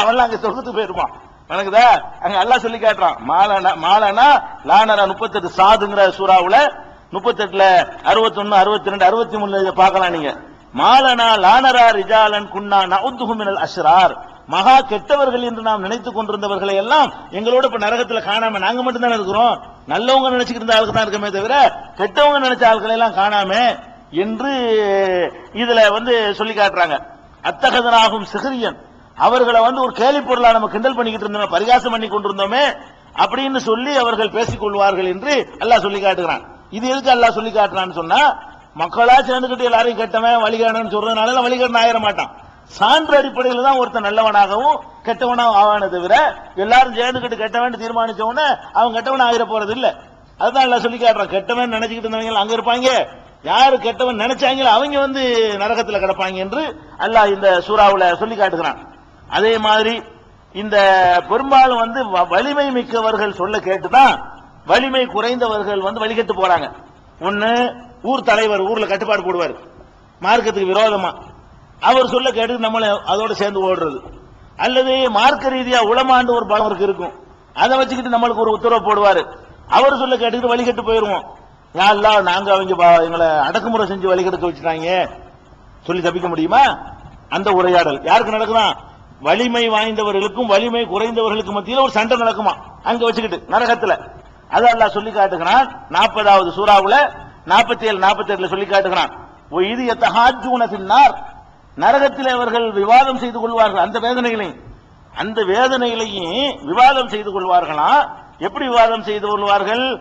அவன்லாம் அங்க சொர்க்கத்துக்கு போயிருப்பான். வணங்குதா? அங்க அல்லாஹ் சொல்லி கேட்டான் மாலனா மாலனா லானரா முப்பத்தெட்டு சாதுங்கிற சூறாவுல முப்பத்தெட்டுல அறுபத்தொன்னு அறுபத்தி ரெண்டு அறுபத்தி மூணுல இதை பார்க்கலாம் நீங்க. மாலனா லானரா ரிஜாலன் குன்னா நவுத்துஹு அஸ்ரார் மகா கெட்டவர்கள் என்று நாம் நினைத்துக் கொண்டிருந்தவர்களை எல்லாம் எங்களோட இப்ப நரகத்துல காணாம நாங்க மட்டும் தானே இருக்கிறோம். நல்லவங்க நினைச்சுக்கிட்டு இருந்த ஆளுக்கு தான் இருக்கமே தவிர கெட்டவங்க நினைச்ச ஆட்களை எல்லாம் காணாம என்று இதுல வந்து சொல்லி காட்டுறாங்க. அத்தகதனாகும் சிகிரியன் அவர்களை வந்து ஒரு கேலி பொருளா நம்ம கிண்டல் பண்ணிக்கிட்டு இருந்தோம் பரிகாசம் பண்ணி கொண்டிருந்தோமே அப்படின்னு சொல்லி அவர்கள் பேசிக் கொள்வார்கள் என்று அல்லாஹ் சொல்லி காட்டுகிறான். இது எதுக்கு அல்லாஹ் சொல்லி காட்டுறான்னு சொன்னா மக்களா சேர்ந்துகிட்டு எல்லாரையும் கெட்டவன் வழிகாடன்னு சொல்றதுனால வழிகாடன் ஆயிட மாட்டான். சான்று அடிப்படையில் தான் ஒருத்தன் நல்லவனாகவும் கெட்டவனாகவும் ஆவானே தவிர எல்லாரும் சேர்ந்துக்கிட்டு கெட்டவன் தீர்மானிச்ச உடனே அவன் கெட்டவன் ஆகிட போறது இல்ல. அதுதான் எல்லாம் சொல்லி காட்டுறான். கெட்டவன் நினைச்சுக்கிட்டு இருந்தவங்க அங்க இருப்பாங்க. யாரு கெட்டவன் நினைச்சாங்களோ அவங்க வந்து நரகத்துல கிடப்பாங்க என்று அல்லாஹ் இந்த சூறாவில் சொல்லி காட்டுகிறான். அதே மாதிரி இந்த பெரும்பாலும் வந்து வ- வலிமை மிக்கவர்கள் சொல்ல கேட்டுதான் வலிமை குறைந்தவர்கள் வந்து வழிகட்டு போறாங்க. ஒன்னு ஊர் தலைவர் ஊர்ல கட்டுப்பாடு போடுவார். மார்க்கத்துக்கு விரோதமா. அவர் சொல்ல கேட்டு நம்மள அதோட சேர்ந்து ஓடுறது. அல்லது மார்க்க ரீதியா உளமாண்டு ஒரு பலம் இருக்கும். அதை வச்சுக்கிட்டு நம்மளுக்கு ஒரு உத்தரவு போடுவாரு. அவர் சொல்ல கேட்டுக்கிட்டு வழிகட்டு போயிருவோம். யாரெல்லாம் நாங்க அவங்க எங்களை அடக்குமுறை செஞ்சு வழிகெடுக்க வச்சுட்டாங்க. சொல்லி தப்பிக்க முடியுமா? அந்த உரையாடல். யாருக்கு நடக்குதான்? வலிமை வாய்ந்தவர்களுக்கும் வலிமை குறைந்தவர்களுக்கும் மத்தியில் ஒரு சண்டை நடக்குமா? அங்க வச்சுக்கிட்டு நரகத்துல. அது அல்லா சொல்லி காட்டுகிறான். நாற்பதாவது சூறாவுல நாற்பத்தி ஏழு நாற்பத்தி ஏழுல சொல்லி காட்டுகிறான். இது எத்த ஹாஜூனத்தினார் நரகத்தில் அவர்கள் விவாதம் செய்து கொள்வார்கள். அந்த வேதனைகளையும். அந்த வேதனைகளையும் விவாதம் செய்து கொள்வார்களா? எப்படி விவாதம் செய்து கொள்வார்கள்?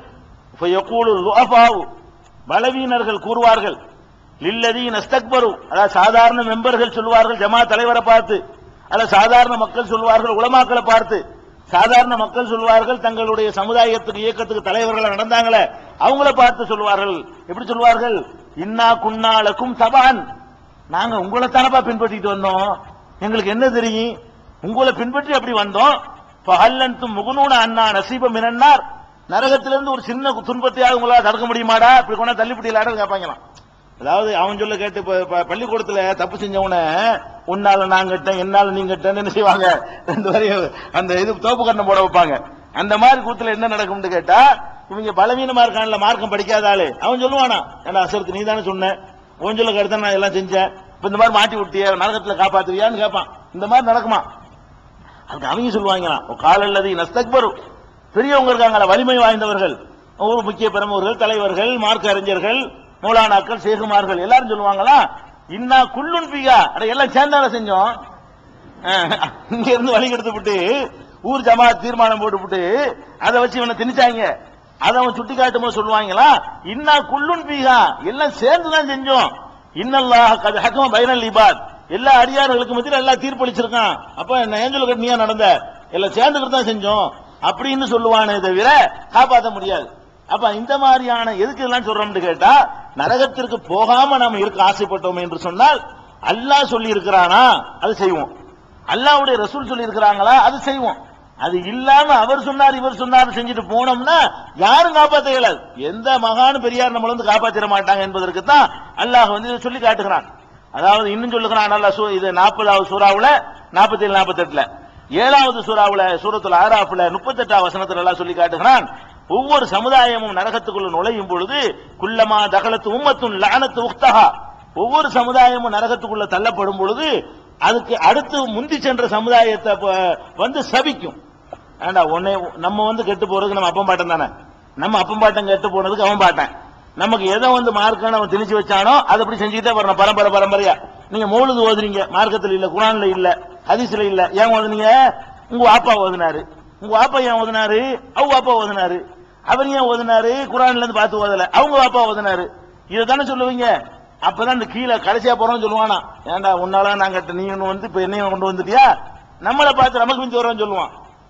பலவீனர்கள் கூறுவார்கள். லில்லதி நஸ்தக்பரு அதாவது சாதாரண மெம்பர்கள் சொல்வார்கள் ஜமா தலைவரை பார்த்து. அல்ல சாதாரண மக்கள் சொல்வார்கள் உலமாக்களை பார்த்து. சாதாரண மக்கள் சொல்வார்கள் தங்களுடைய சமுதாயத்துக்கு இயக்கத்துக்கு தலைவர்கள் நடந்தாங்களே அவங்கள பார்த்து சொல்வார்கள். எப்படி சொல்வார்கள்? இன்னா குன்னாலக்கும் சபான். நாங்க உங்களை தானப்பா பின்பற்றிட்டு வந்தோம். எங்களுக்கு என்ன தெரியும்? உங்களை பின்பற்றி அப்படி வந்தோம். பஹல்லன்தும் முகுனூன அண்ணா நசீப மினன்னார். நரகத்திலிருந்து ஒரு சின்ன துன்பத்தையாவது உங்களால் தடுக்க முடியுமாடா? இப்படி கொண்டா தள்ளிப்படியிலாட கேட்பாங்களாம் அதாவது அவன் சொல்ல கேட்டு பள்ளிக்கூடத்துல தப்பு செஞ்சவன உன்னால நான் கட்டேன் என்னால நீங்க கட்டேன்னு என்ன செய்வாங்க? ரெண்டு வரையும் அந்த இது தோப்பு கண்ணம் போட வைப்பாங்க. அந்த மாதிரி கூத்துல என்ன நடக்கும்னு கேட்டா இவங்க பலவீனமா இருக்கான்ல மார்க்கம் படிக்காத ஆளு. அவன் சொல்லுவானா என்ன அசரத்து நீ தானே சொன்ன? உன் சொல்ல கருத்து நான் எல்லாம் செஞ்சேன். இப்ப இந்த மாதிரி மாட்டி விட்டிய நரகத்துல காப்பாத்துவியான்னு கேட்பான் இந்த மாதிரி நடக்குமா? அதுக்கு அவங்க சொல்லுவாங்களாம் காலல்லது நஸ்தக்பரு. பெரியவங்க இருக்காங்களா வலிமை வாய்ந்தவர்கள். ஒரு முக்கிய பிரமுகர்கள் தலைவர்கள் மார்க்க அறிஞர்கள். மூலானாக்கள் சேகுமார்கள் எல்லாரும் சொல்லுவாங்களா? இன்னா குள்ளுன் பியா அட எல்லாம் சேர்ந்தால செஞ்சோம். இங்க இருந்து வழி கெடுத்து விட்டு ஊர் ஜமாத் தீர்மானம் போட்டு அதை வச்சு இவனை திணிச்சாங்க. அதை அவன் சுட்டி காட்டும் போது சொல்லுவாங்களா? இன்னா குள்ளுன் பீகா எல்லாம் சேர்ந்து தான் செஞ்சோம். இன்னல்லாஹ் கது ஹக்கம பைனல் இபாத். எல்லா அடியார்களுக்கு மத்தியில் எல்லாம் தீர்ப்பளிச்சிருக்கான். அப்ப நான் ஏன் சொல்ல நீயா நடந்த? எல்லாம் சேர்ந்துக்கிட்டு தான் செஞ்சோம். அப்படின்னு சொல்லுவானே தவிர காப்பாற்ற முடியாது. அப்ப இந்த மாதிரியான எதுக்கு இதெல்லாம் சொல்றோம்னு கேட்டா நரகத்திற்கு போகாம நாம இருக்க ஆசைப்பட்டோம் என்று சொன்னால் அல்லாஹ் சொல்லி இருக்கிறானா அது செய்வோம். அல்லாஹ்வுடைய ரசூல் சொல்லி இருக்கிறாங்களா அது செய்வோம். அது இல்லாம அவர் சொன்னார் இவர் சொன்னார் செஞ்சுட்டு போனோம்னா யாரும் காப்பாத்த இயலாது. எந்த மகானு பெரியார் நம்மள வந்து காப்பாத்திட மாட்டாங்க என்பதற்கு தான் அல்லாஹ் வந்து இதை சொல்லி காட்டுகிறான். அதாவது இன்னும் சொல்லுகிறான் அல்லாஹ் சூ- இது நாற்பதாவது சூறாவுல நாற்பத்தி ஏழு நாற்பத்தி எட்டுல ஏழாவது சூறாவுல சூரத்துல ஆறாப்புல முப்பத்தெட்டாம் வசனத்துல எல்லாம் சொல்லி காட்டுகிறான் ஒவ்வொரு சமுதாயமும் நரகத்துக்குள்ள நுழையும் பொழுது குள்ளமா தகலத்து உம்மத்தும் லானத்து உக்தகா ஒவ்வொரு சமுதாயமும் நரகத்துக்குள்ள தள்ளப்படும் பொழுது அதுக்கு அடுத்து முந்தி சென்ற சமுதாயத்தை வந்து சபிக்கும். ஏண்டா உன்னை நம்ம வந்து கெட்டு போறதுக்கு நம்ம அப்பம் பாட்டம் தானே? நம்ம அப்பம் பாட்டம் கெட்டு போனதுக்கு அவன் பாட்டேன். நமக்கு எதை வந்து மார்க்கான அவன் திணிச்சு வச்சானோ அதை அப்படி செஞ்சுக்கிட்டே வரணும் பரம்பரை பரம்பரையா. நீங்க மௌலுது ஓதுறீங்க மார்க்கத்தில் இல்ல குரான்ல இல்ல ஹதீஸ்ல இல்ல. ஏன் ஓதுனீங்க? உங்க அப்பா ஓதுனாரு. உங்க வாப்பா ஏன் ஓதுனாரு? அவ அப்பா ஓதுனாரு. அவர் ஏன் ஓதுனாரு? குரான்ல இருந்து பார்த்து ஓதல. அவங்க அப்பா ஓதினாரு. இதை தானே சொல்லுவீங்க? அப்பதான் இந்த கீழே கடைசியா போறோம்னு சொல்லுவானா? ஏன்டா உன்னால நாங்க நீ ஒண்ணு வந்து இப்ப என்னையும் கொண்டு வந்துட்டியா? நம்மளை பார்த்து நமக்கு பிஞ்சு வரோம்னு சொல்லுவான்.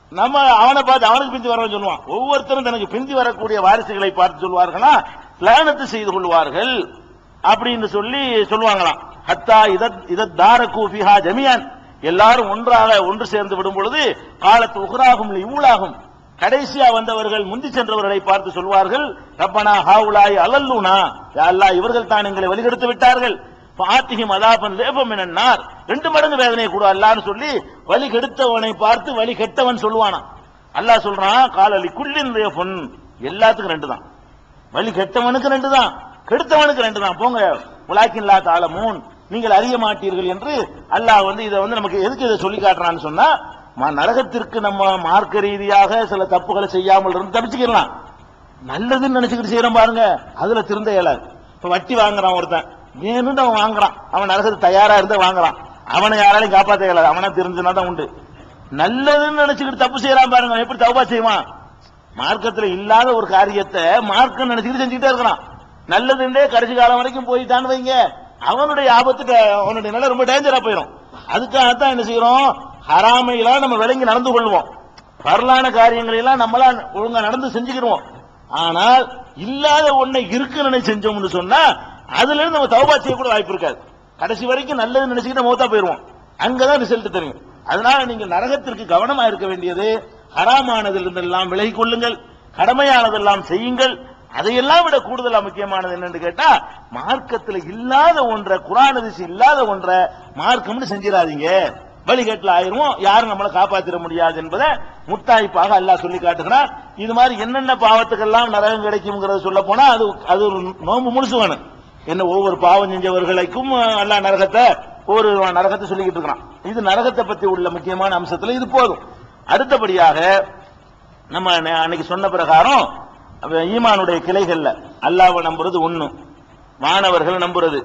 நம்ம அவனை பார்த்து அவனுக்கு பிந்தி வரோம்னு சொல்லுவான். ஒவ்வொருத்தரும் தனக்கு பிந்தி வரக்கூடிய வாரிசுகளை பார்த்து சொல்வார்களா? லானத்து செய்து கொள்வார்கள். அப்படின்னு சொல்லி சொல்லுவாங்களாம். ஹத்தா இதத் இதத் தார கூஃபிஹா ஜமியான் எல்லாரும் ஒன்றாக ஒன்று சேர்ந்து விடும் பொழுது காலத்து உகராகும் இவ்வளாகும் கடைசியா வந்தவர்கள் முந்தி சென்றவர்களை பார்த்து சொல்வார்கள் ரப்பனா ஹாவுலாய் அலல்லுனா. அல்லா அல்லாஹ் இவர்கள் தான் எங்களை வழிகெடுத்து விட்டார்கள். பாத்திகம் அதாபன் லேபம் என்னார் ரெண்டு மடங்கு வேதனை கூட அல்லான்னு சொல்லி வழி கெடுத்தவனை பார்த்து வழி கெட்டவன் சொல்லுவானா. அல்லாஹ் சொல்றான் காலலி குள்ளின் லேபன் எல்லாத்துக்கும் ரெண்டு தான். வழி கெட்டவனுக்கு ரெண்டு தான் கெடுத்தவனுக்கு ரெண்டு தான். போங்க உலாக்கில்லா தாளமூன் நீங்கள் அறிய மாட்டீர்கள் என்று அல்லாஹ் வந்து இதை வந்து நமக்கு எதுக்கு இதை சொல்லி காட்டுறான்னு சொன்னா நரகத்திற்கு நம்ம மார்க்க ரீதியாக சில தப்புகளை செய்யாமல் இருந்து தப்பிச்சுக்கலாம் நல்லதுன்னு நினைச்சுக்கிட்டு செய்யறோம் பாருங்க. அதுல திருந்த இயலாது இப்ப வட்டி வாங்குறான் ஒருத்தன். வேணும்னு அவன் வாங்குறான். அவன் நரகத்துக்கு தயாரா இருந்தா வாங்குறான். அவனை யாராலையும் காப்பாத்த இயலாது. அவனா தெரிஞ்சுனா தான் உண்டு. நல்லதுன்னு நினைச்சுக்கிட்டு தப்பு செய்யறான் பாருங்க. எப்படி தப்பா செய்வான்? மார்க்கத்துல இல்லாத ஒரு காரியத்தை மார்க்கம் நினைச்சுக்கிட்டு செஞ்சுக்கிட்டே இருக்கிறான். நல்லதுண்டே கடைசி காலம் வரைக்கும் போயிட்டான்னு வைங்க. அவனுடைய ஆபத்துக்கு அவனுடைய நிலை ரொம்ப டேஞ்சரா போயிடும் அதுக்காகத்தான் என்ன செய்யறோம்? ஹராமையெல்லாம் நம்ம விளங்கி நடந்து கொள்வோம். வரலான காரியங்களெல்லாம் நம்மளா ஒழுங்கா நடந்து செஞ்சுக்கிடுவோம் ஆனால் இல்லாத ஒன்னை இருக்கு நினைச்சு செஞ்சோம்னு சொன்னா அதுல இருந்து நம்ம தௌபா செய்ய கூட வாய்ப்பு இருக்காது. கடைசி வரைக்கும் நல்லது நினைச்சுக்கிட்டு மௌத்தா போயிருவோம். அங்கதான் ரிசல்ட் தெரியும். அதனால நீங்க நரகத்திற்கு கவனமா இருக்க வேண்டியது ஹராமானதிலிருந்தெல்லாம் விலகி கொள்ளுங்கள் கடமையானதெல்லாம் செய்யுங்கள். அதையெல்லாம் விட கூடுதலா முக்கியமானது என்னன்னு கேட்டா மார்க்கத்தில் இல்லாத ஒன்றை குரான் இல்லாத ஒன்றை மார்க்கம்னு செஞ்சிடாதீங்க. வழிகேட்டில் ஆயிருவோம். யாரும் நம்மளை காப்பாத்திட முடியாது என்பதை முத்தாய்ப்பாக அல்லாஹ் சொல்லி காட்டுகிறான் இது மாதிரி என்னென்ன பாவத்துக்கெல்லாம் நரகம் கிடைக்கும்ங்கிறத சொல்ல போனா அது அது ஒரு நோன்பு முழுசு வேணும் என்ன ஒவ்வொரு பாவம் செஞ்சவர்களுக்கும் அல்லாஹ் நரகத்தை ஒரு நரகத்தை சொல்லிக்கிட்டு இருக்கிறான். இது நரகத்தை பத்தி உள்ள முக்கியமான அம்சத்தில் இது போதும். அடுத்தபடியாக நம்ம அன்னைக்கு சொன்ன பிரகாரம் ஈமானுடைய கிளைகள்ல அல்லாவை நம்புறது ஒண்ணு. மாணவர்களை நம்புறது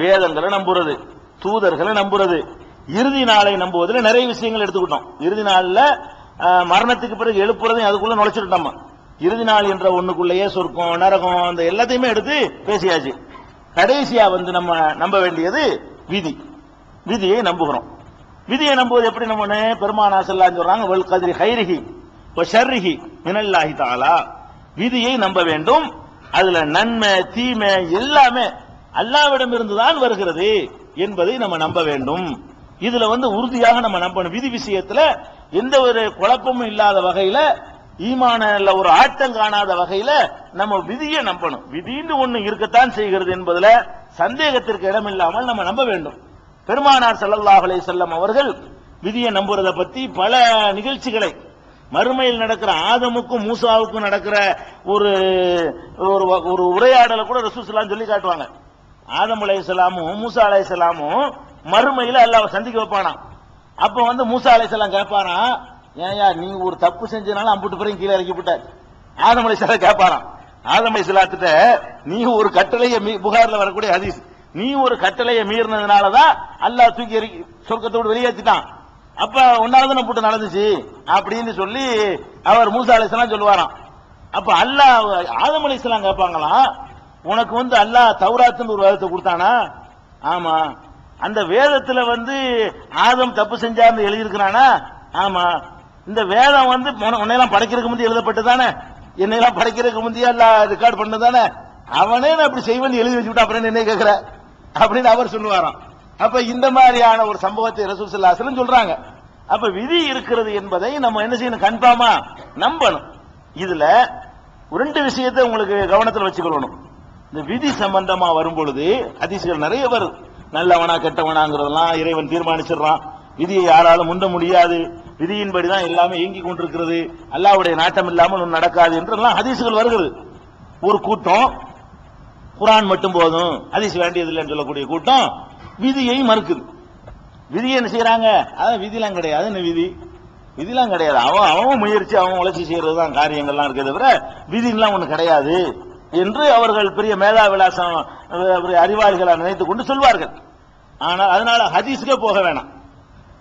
வேதங்களை நம்புறது தூதர்களை நம்புறது இறுதி நாளை நம்புவதில் நிறைய விஷயங்கள் எடுத்துக்கிட்டோம். இறுதி நாளில் மரணத்துக்கு பிறகு எழுப்புறதையும் அதுக்குள்ள நுழைச்சிட்டு நம்ம. இறுதி நாள் என்ற ஒண்ணுக்குள்ளேயே சொர்க்கம் நரகம் அந்த எல்லாத்தையுமே எடுத்து பேசியாச்சு. கடைசியா வந்து நம்ம நம்ப வேண்டியது விதி. விதியை நம்புகிறோம். விதியை நம்புவது எப்படி நம்ம பெருமானா செல்லாம் சொல்றாங்க வெல் கதிரி ஹைரிஹி ஷர்ரிகி ஷர்ரிஹி மினல்லாஹி தஆலா. விதியை நம்ப வேண்டும். அதுல நன்மை தீமை எல்லாமே அல்லாவிடம் இருந்துதான் வருகிறது என்பதை நம்ம நம்ப வேண்டும். இதுல வந்து உறுதியாக நம்ம நம்பணும். விதி விஷயத்துல எந்த ஒரு குழப்பமும் இல்லாத வகையில ஈமானல ஒரு ஆட்டம் காணாத வகையில நம்ம விதியை நம்பணும். விதின்னு ஒண்ணு இருக்கத்தான் செய்கிறது என்பதுல சந்தேகத்திற்கு இடமில்லாமல் நம்ம நம்ப வேண்டும். பெருமானார் ஸல்லல்லாஹு அலைஹி அவர்கள் விதியை நம்புறத பத்தி பல நிகழ்ச்சிகளை மறுமையில் நடக்கிற ஆதமுக்கும் மூசாவுக்கும் நடக்கிற ஒரு ஒரு ஒரு உரையாடலை கூட ரசூசலாம் சொல்லி காட்டுவாங்க. ஆதம் அலைஹிஸ்ஸலாமும் மூசா அலைஹிஸ்ஸலாமும் மறுமையில அல்லாஹ் சந்திக்க வைப்பானா அப்ப வந்து மூசா அலைஹிஸ்ஸலாம் கேட்பானா ஏன்யா நீ ஒரு தப்பு செஞ்சனால அம்புட்டு பிறகு கீழே இறக்கி விட்ட. ஆதம் அலைஹிஸ்ஸலாம் கேட்பாராம் ஆதம் அலைஹிஸ்ஸலாத்திட்ட நீ ஒரு கட்டளையை மீ- புகார்ல வரக்கூடிய ஹதீஸ். நீ ஒரு கட்டளையை மீறினதுனால தான் அல்லாஹ் தூக்கி எறி சொர்க்கத்தோடு வெளியேற்றிட்டான் அப்ப உன்னால போட்டு நடந்துச்சு? அப்படின்னு சொல்லி அவர் மூசா அலைசலாம் சொல்லுவாராம். அப்ப அல்லாஹ் ஆதம் அலைசலாம் கேட்பாங்களாம் உனக்கு வந்து அல்லாஹ் தௌராத்துன்னு ஒரு வேதத்தை கொடுத்தானா? ஆமா. அந்த வேதத்துல வந்து ஆதம் தப்பு செஞ்சார்னு எழுதியிருக்கிறானா? ஆமா. இந்த வேதம் வந்து உன்னையெல்லாம் படைக்கிறதுக்கு முந்தைய எழுதப்பட்டதானே என்னையெல்லாம் படைக்கிறதுக்கு முந்தைய எல்லாம் ரெக்கார்ட் பண்ணதானே அவனே நான் அப்படி செய்வேன் எழுதி வச்சுவிட்டு அப்புறம் என்ன கேட்கிற அப்படின்னு அவர் சொல்லுவாராம். அப்ப இந்த மாதிரியான ஒரு சம்பவத்தை ரசூல் ஸல்லல்லாஹு சொல்றாங்க. அப்ப விதி இருக்கிறது என்பதை நம்ம என்ன செய்யணும்? கன்ஃபார்மா நம்பணும். இதுல ரெண்டு விஷயத்தை உங்களுக்கு கவனத்தில் வச்சுக்கொள்ளணும். இந்த விதி சம்பந்தமா வரும் பொழுது அதிசயம் நிறைய வருது. நல்லவனா கெட்டவனாங்கிறதெல்லாம் இறைவன் தீர்மானிச்சிடுறான். விதியை யாராலும் முந்த முடியாது. விதியின்படி தான் எல்லாமே இயங்கி கொண்டிருக்கிறது. அல்லாவுடைய நாட்டம் இல்லாமல் ஒன்றும் நடக்காது என்றெல்லாம் ஹதீசுகள் வருகிறது. ஒரு கூட்டம் குரான் மட்டும் போதும் ஹதீஸ் வேண்டியதில்லைன்னு சொல்லக்கூடிய கூட்டம் விதியை மறுக்குது. விதியை என்ன செய்யறாங்க அதான் விதிலாம் கிடையாது. என்ன விதி? விதிலாம் கிடையாது. அவன் அவன் முயற்சி அவன் உழைச்சி செய்யறது தான் காரியங்கள்லாம் இருக்கே தவிர விதிலாம் ஒன்று கிடையாது. என்று அவர்கள் பெரிய மேதா விலாசம் அஹ், நினைத்துக் கொண்டு சொல்வார்கள். ஆனால் அதனால ஹதீஸுக்கே போக வேணாம்.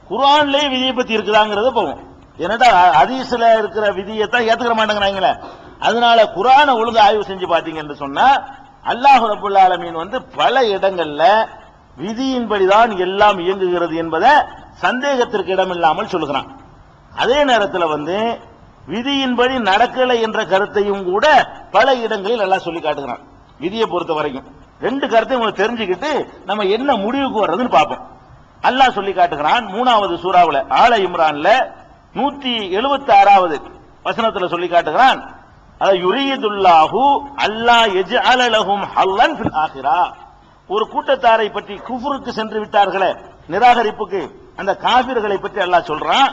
குரான்லேயே விதியை பத்தி இருக்குதாங்கிறது போவோம். என்னடா ஹதீஸ்ல இருக்கிற விதியை தான் ஏத்துக்கிற மாட்டேங்கிறாங்களே. அதனால குரானை ஒழுங்கு ஆய்வு செஞ்சு பாத்தீங்கன்னு சொன்னா அல்லாஹு ரபுல் ஆலமீன் வந்து பல இடங்கள்ல விதியின்படிதான் எல்லாம் இயங்குகிறது என்பதை சந்தேகத்திற்கு இடமில்லாமல் சொல்லுகிறான் அதே நேரத்தில் வந்து விதியின்படி நடக்கலை என்ற கருத்தையும் கூட பல இடங்களில் நல்லா சொல்லி காட்டுகிறான். விதியை பொறுத்த வரைக்கும். ரெண்டு கருத்தையும் உங்களுக்கு தெரிஞ்சுக்கிட்டு நம்ம என்ன முடிவுக்கு வர்றதுன்னு பார்ப்போம். அல்லாஹ் சொல்லி காட்டுகிறான் மூணாவது சூறாவில் ஆல இம்ரான்ல நூத்தி எழுபத்தி ஆறாவது வசனத்துல சொல்லி காட்டுகிறான் யுரீதுல்லாஹு அல்லாஹ் எஜ்அல லஹும் ஹல்லன் ஃபில் ஒரு கூட்டத்தாரை பற்றி குஃபுருக்கு சென்று விட்டார்களே நிராகரிப்புக்கு. அந்த காபிர்களை பற்றி அல்லாஹ் சொல்றான்